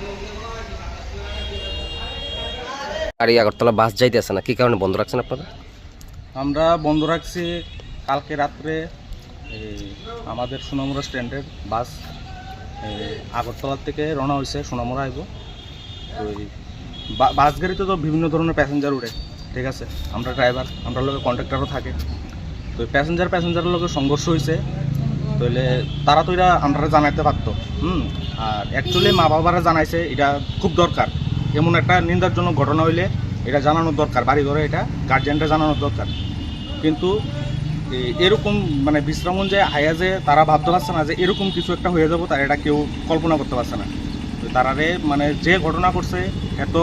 পারে গাড়ি আগরতলা বাস যাইতেছে না, কি কারণে বন্ধ রাখছেন আপনারা? আমরা বন্ধ রাখছি কালকে রাত্রে আমাদের সোনামুড়া স্ট্যান্ডের বাস, এই আগরতলার থেকে রওনা হয়েছে সোনামুড়া আইব। তো বাস গাড়িতে তো বিভিন্ন ধরনের প্যাসেঞ্জার উঠে ঠিক আছে? আমরা ড্রাইভার আমরা লোকের কন্ট্রাক্টারও থাকে। তো প্যাসেঞ্জার প্যাসেঞ্জারের লোকের সংঘর্ষ হয়েছে তাহলে তারা তো এটা আমরা জানাইতে পারতো। হুম? আর অ্যাকচুয়ালি মা বাবারা জানাইছে, এটা খুব দরকার। এমন একটা নিন্দারজনক ঘটনা হইলে এটা জানানোর দরকার বাড়ি ঘরে এটা গার্জিয়ানরা জানানোর দরকার। কিন্তু এরকম মানে বিশ্রামণ যে হায়া যে তারা ভাবতে পারছে না যে এরকম কিছু একটা হয়ে যাব, তারা এটা কেউ কল্পনা করতে পারছে না। তারারে মানে যে ঘটনা করছে, এত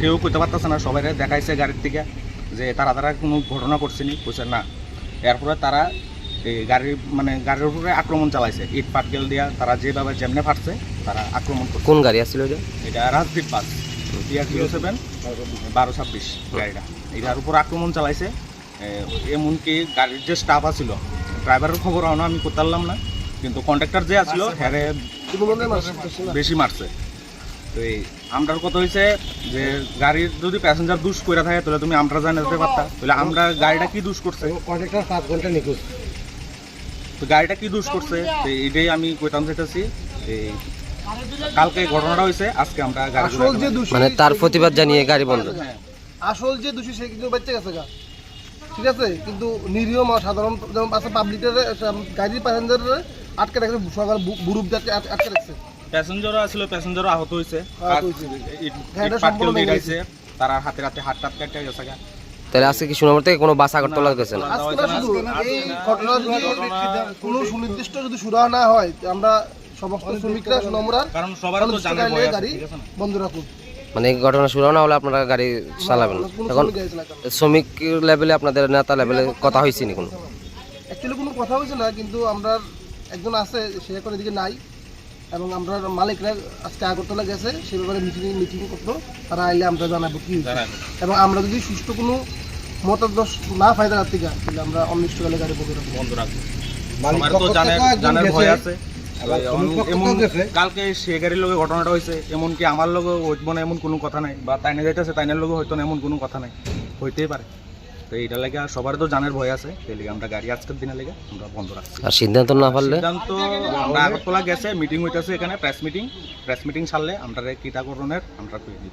কেউ করতে পারতেছে না সবাই দেখাইছে গাড়ির থেকে যে তারা তারা কোনো ঘটনা করছেনি কইছে না। এরপরে তারা এই গাড়ির মানে গাড়ির উপরে আক্রমণ চালাইছে। ইট পাটকেল দিয়া তারা যেভাবে যেমনে ফাটছে তারা আক্রমণ করছে। কোন গাড়ি আসছিল এটা এটা Rajdeep bus TR zero seven বারো ছাব্বিশ গাড়িটা। এটার উপর আক্রমণ চালাইছে। এমনকি গাড়ির যে স্টাফ আছিল ড্রাইভারের খবর আনো আমি করতে পারলাম না কিন্তু কন্ট্রাক্টর যে আসলো হ্যাঁ মনে বেশি বেশি মারছে। তো এই আমরার কথা হয়েছে যে গাড়ির যদি প্যাসেঞ্জার দুষ করে থাকে তাহলে তুমি আমরা জানাতে পারতা। তাহলে আমরা গাড়িটা কি দুষ করছে? কন্ট্রাক্টর পাঁচ ঘণ্টা নিখোঁজ। তো গাড়িটা কি দুষ করছে? তো এইটাই আমি কইতাম চাইতেছি কালকে ঘটনাটা হয়েছে আজকে আমরা গাড়ি আসল যে দোষী মানে তার প্রতিবাদ জানিয়ে গাড়ি বন্ধ। আসল যে দোষী সে কিন্তু বাচ্চা গেছে গা। ঠিক আছে? কিন্তু নিরীহ মা- সাধারণ যেমন আছে পাবলিকের গাড়ির প্যাসেঞ্জার আটকে রাখছে সকাল বুরুপ যাচ্ছে আটকে রাখছে। প্যাসেঞ্জারও আসলে প্যাসেঞ্জারও আহত হয়েছে আহত হয়েছে। ইট- হ্যাঁ, এটা ইট পাটকেল দিয়ে ভেঙে গেছে। তারা হাতে হাতে হাত টাত কেটে গেছে গা। তাহলে আজকে কি সুনামর থেকে কোনো বাস আগরতলা গেছে না? আজকে না শুধু এই ঘটনা যদি কোনো সুনির্দিষ্ট যদি সুরাহা না হয় আমরা সমস্ত শ্রমিকরা সোনামুরার কারণ সবার তো জানে গাড়ি বন্ধ রাখুন মানে এই ঘটনা শুরু না হলে আপনারা গাড়ি চালাবেন এখন। শ্রমিক লেভেলে আপনাদের নেতা লেভেলে কথা হয়েছে নি কোনো? অ্যাকচুয়ালি কোনো কথা হয়েছে না কিন্তু আমরা একজন আছে সে এখন এদিকে নাই। এবং আমরা মালিকরা আজকে আগরতলা গেছে সে ব্যাপারে মিটিং মিটিং করতো তারা আইলে আমরা জানাব কি এবং আমরা যদি সুষ্ঠু কোনো মতাদর্শ না ফায়দা রাখতে যাই তাহলে আমরা অনিষ্টকালে গাড়ি বন্ধ রাখব। বন্ধ রাখব। সবার তো জানে জানার ভয় আছে। কালকে সে গাড়ির লোকে ঘটনাটা হয়েছে এমনকি আমার লোকে হইব না এমন কোনো কথা নাই বা তাইনে যাইতেছে তাইনের লোকে হইতো না এমন কোনো কথা নাই। হইতেই পারে। তো এইটা লাগে আর সবার তো জানার ভয় আছে। সেই লিগে আমরা গাড়ি আজকের দিনে লেগে আমরা বন্ধ রাখছি। আর সিদ্ধান্ত না পারলে? সিদ্ধান্ত আমরা আগরতলা গেছে মিটিং হইতেছে এখানে প্রেস মিটিং প্রেস মিটিং ছাড়লে আমরা কিতা করণের আমরা কই দিই